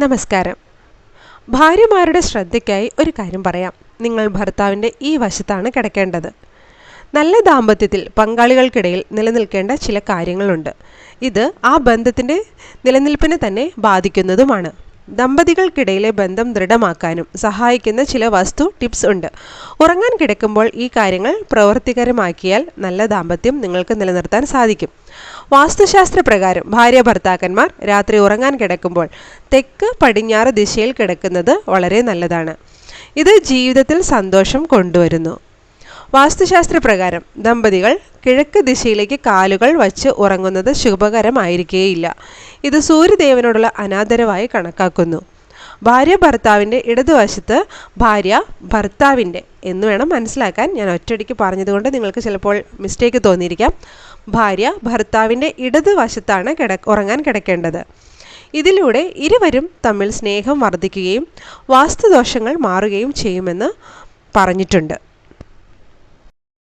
നമസ്കാരം. ഭാര്യമാരുടെ ശ്രദ്ധയ്ക്കായി ഒരു കാര്യം പറയാം. നിങ്ങൾ ഭർത്താവിന്റെ ഈ വശത്താണ് കിടക്കേണ്ടത്. നല്ല ദാമ്പത്യത്തിൽ പങ്കാളികൾക്കിടയിൽ നിലനിൽക്കേണ്ട ചില കാര്യങ്ങളുണ്ട്. ഇത് ആ ബന്ധത്തിന്റെ നിലനിൽപ്പിനെ തന്നെ ബാധിക്കുന്നതുമാണ്. ദമ്പതികൾക്കിടയിലെ ബന്ധം ദൃഢമാക്കാനും സഹായിക്കുന്ന ചില വസ്തു ടിപ്സ് ഉണ്ട്. ഉറങ്ങാൻ കിടക്കുമ്പോൾ ഈ കാര്യങ്ങൾ പ്രവർത്തികരമാക്കിയാൽ നല്ല ദാമ്പത്യം നിങ്ങൾക്ക് നിലനിർത്താൻ സാധിക്കും. വാസ്തുശാസ്ത്ര പ്രകാരം ഭാര്യ ഭർത്താക്കന്മാർ രാത്രി ഉറങ്ങാൻ കിടക്കുമ്പോൾ തെക്ക് പടിഞ്ഞാറ് ദിശയിൽ കിടക്കുന്നത് വളരെ നല്ലതാണ്. ഇത് ജീവിതത്തിൽ സന്തോഷം കൊണ്ടുവരുന്നു. വാസ്തുശാസ്ത്ര പ്രകാരം ദമ്പതികൾ കിഴക്ക് ദിശയിലേക്ക് കാലുകൾ വച്ച് ഉറങ്ങുന്നത് ശുഭകരമായിരിക്കേയില്ല. ഇത് സൂര്യദേവനോടുള്ള അനാദരവായി കണക്കാക്കുന്നു. ഭാര്യ ഭർത്താവിന്റെ ഇടതുവശത്ത് ഭാര്യ ഭർത്താവിന്റെ എന്ന് വേണം മനസ്സിലാക്കാൻ. ഞാൻ ഒറ്റയടിക്ക് പറഞ്ഞതുകൊണ്ട് നിങ്ങൾക്ക് ചിലപ്പോൾ മിസ്റ്റേക്ക് തോന്നിയിരിക്കാം. ഭാര്യ ഭർത്താവിന്റെ ഇടതുവശത്താണ് കിട ഉറങ്ങാൻ കിടക്കേണ്ടത്. ഇതിലൂടെ ഇരുവരും തമ്മിൽ സ്നേഹം വർദ്ധിക്കുകയും വാസ്തുദോഷങ്ങൾ മാറുകയും ചെയ്യുമെന്ന് പറഞ്ഞിട്ടുണ്ട്.